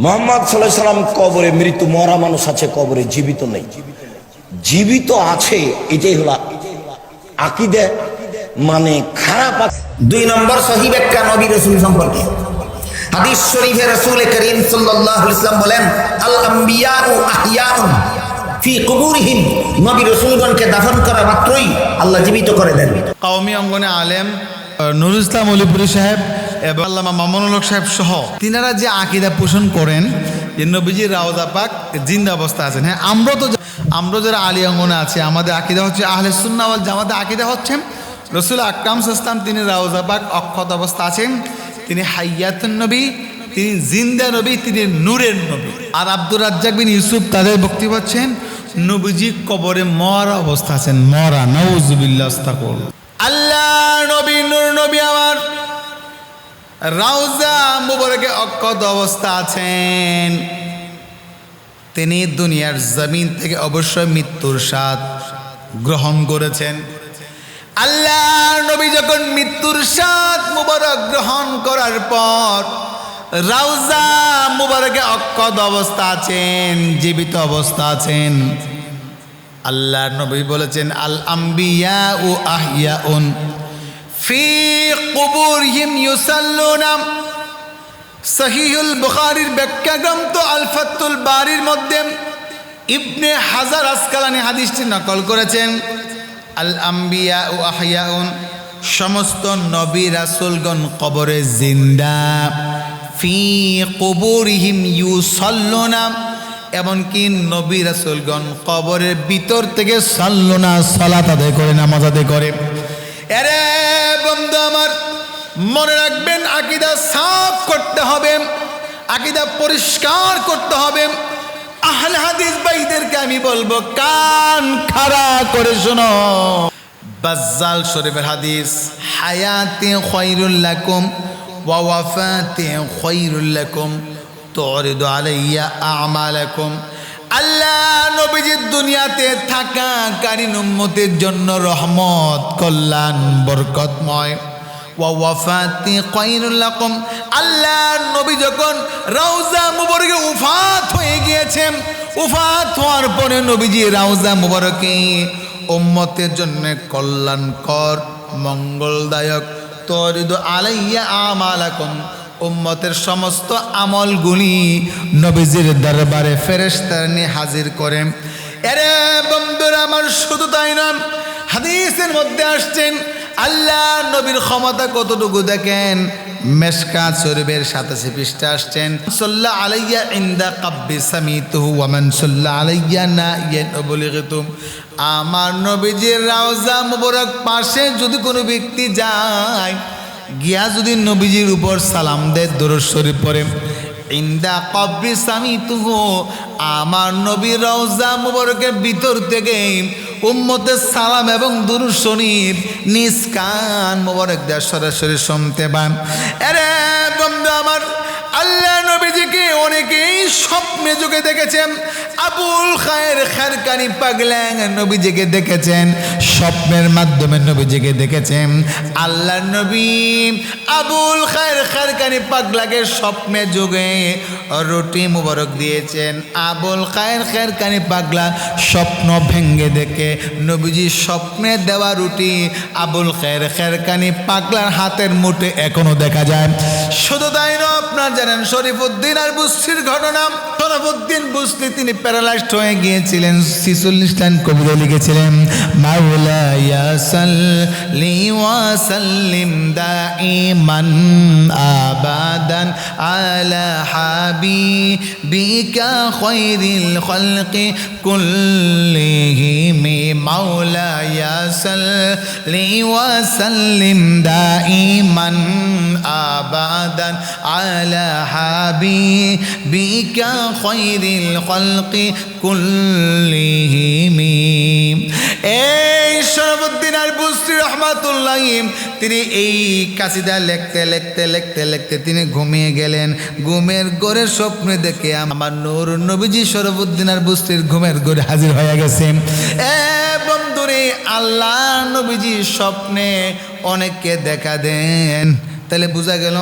মোহাম্মদ সাল্লাহ সাল্লাম কবরে মৃত্যু মরা মানুষ আছে কবরে জীবিত নেই। জীবিত আছে এটাই হলো আকিদে মানে খারাপ দুই নম্বর সহি ব্যাখ্যা নবী রসুল সম্পর্কে। হাদিস শরীফে রসুল করিম সাল্লাল্লাহু আলাইহি ওয়াসাল্লাম বলেন আল ফি কুবুরিহিম। নবী রসুলগণকে দাফন করা মাত্রই আল্লাহ জীবিত করে দেন। কওমি অঙ্গনে আলেম নুরুল ইসলাম অলিপুরি সাহেব এবং আল্লামা মামুনুল সাহেব সহ তিনারা যে আকিদা পোষণ করেন, যে নবীজির রাওজা পাক জিন্দা অবস্থা আছেন। হ্যাঁ আমরা তো আমরা যারা আলী অঙ্গনে আছে, আমাদের আকিদা হচ্ছে আহলে সুন্না ওয়াল জামাতে আকিদা হচ্ছে রসুল আকরাম ইসলাম তিনি রাওজা পাক অক্ষত অবস্থা আছেন। তিনি হাইয়াতুন নবী, তিনি জিন্দা নবী, তিনি নূরের নবী। আর আব্দুর রাজ্জাক বিন ইউসুফ তাদের বক্তব্য পাচ্ছেন নবীজি কবরে মরা অবস্থা আছেন। মরা আস্তাগফির। আল্লাহ নবী, নূর নবী আমার রাউজা মুবারকে অক্ষত অবস্থা আছেন। তিনি দুনিয়ার জমিন থেকে অবশ্যই মৃত্যুর স্বাদ গ্রহণ করেছেন। আল্লাহ নবী যখন মৃত্যুর স্বাদ মুবারক গ্রহণ করার পর রাউজা মুবারকে অক্ষত অবস্থা আছেন, জীবিত অবস্থা আছেন। আল্লাহ নবী বলেছেন আল আম্বিয়া ও আহিয়া উন ফি কুবুরহিম ইউসাল্লুনা। সহিহুল বুখারীর ব্যাখ্যা গ্রন্থ আল ফাতুল বারির মধ্যে ইবনে হাজার আসকালানি হাদিসটি নকল করেছেন। আল আম্বিয়া ও আহিয়াউন, সমস্ত নবী রাসূলগণ কবরে জিন্দা। ফি কুবুরিহিম ইউসাল্লুনা, এমনকি নবী রাসুলগণ কবরের ভিতর থেকে সাল্লুনা সালাত আদায় করে, নামাজ আদায় করে। এরে বন্ধু আমার, মনে রাখবেন আকিদা সাফ করতে হবে, আকিদা পরিষ্কার করতে হবে। আহলে হাদিস আমি বলব, কান খাড়া করে শোনো। বাজ্জাল শরীফের হাদিস, হায়াতে খৈরুল লাকুম ওয়া ওয়াফাতে খৈরুল লাকুম তুরিদু আলাইয়া আমালাকুম। আল্লাহ নবীজির দুনিয়াতে থাকা কারিন উম্মতের জন্য রহমত, কল্যাণ, বরকতময়। ওয়া ওয়াফাতি খৈরুল আল্লাহ নবী যখন জন্য কল্যাণকর, মঙ্গলদায়ক, তরিদ আলাইয়া আমালাকুম। উম্মতের সমস্ত আমলগুলি নবীজির দরবারে ফেরেশতার নিয়ে হাজির করেন এরে বন্ধুরা, আমার শুধু তাই না, হাদিসের মধ্যে আসছেন, আল্লাহ নবীর ক্ষমতা কতটুকু দেখেন? মেশকা শরীফের সাতাশি পৃষ্ঠা আসছেন, সাল্লা আলাইয়া ইন্দা কাব্বি সামিতুহু ওয়ামান সাল্লা আলাইয়া না ইয়েন অবলিগতুম আমার নবীজির রাওজা মুবারক পাশে যদি কোনো ব্যক্তি যায় গিয়া যদি নবীজির উপর সালাম দেয় দরজ শরীফ পরে ইন্দা কব্রি স্বামী তুহু আমার নবী রওজা মুবরকের ভিতর থেকে উম্মতের সালাম এবং দুরু শরীফ নিজ কান মুবরক দেওয়া সরাসরি শুনতে পান আরে বন্ধু আমার, আল্লাহ নবীজিকে অনেকেই স্বপ্নে যুগে দেখেছেন, আবুল খায়ের খারকানি পাগল্যাং নবীজিকে দেখেছেন, স্বপ্নের মাধ্যমে নবীজিকে দেখেছেন আল্লাহ নবী আবুল খায়ের খারকানি পাগলাকে স্বপ্নে যুগে রুটি মুবারক দিয়েছেন। আবুল খায়ের খারকানি পাগলা স্বপ্ন ভেঙ্গে দেখে নবীজি স্বপ্নে দেওয়া রুটি আবুল খায়ের খেরকানি পাগলার হাতের মুঠে এখনও দেখা যায়। শুধু তাই নয়, আপনার জানেন শরীফুদ্দিন আর বুস্তির ঘটনা। শরফুদ্দিন বুস্তি তিনি প্যারালাইজড হয়ে গিয়েছিলেন। শিশুল টান কবিতা লিখেছিলেন, মাওলা ইয়াসাল্লি ওয়াসাল্লিম দাইমান আবাদান আলা হাবিবিকা খায়রিল খালকি কুল্লিহিম মাওলা ইয়াসাল্লি ওয়াসাল্লিম দাইমান আবাদান على حبيبك خير الخلق كلهم এই শরফুদ্দিন আর বুস্তি রহমাতুল্লাহ তিনি এই কাসিদা লিখতে লিখতে লিখতে লিখতে তিনি ঘুমিয়ে গেলেন ঘুমের ঘরে স্বপ্নে দেখে আমার নূর নবীজি শরফুদ্দিন আর বুস্তির ঘুমের ঘরে হাজির হয়ে গেছে এ বন্ধুরে আল্লাহ নবীজি স্বপ্নে অনেককে দেখা দেন তাহলে বোঝা গেল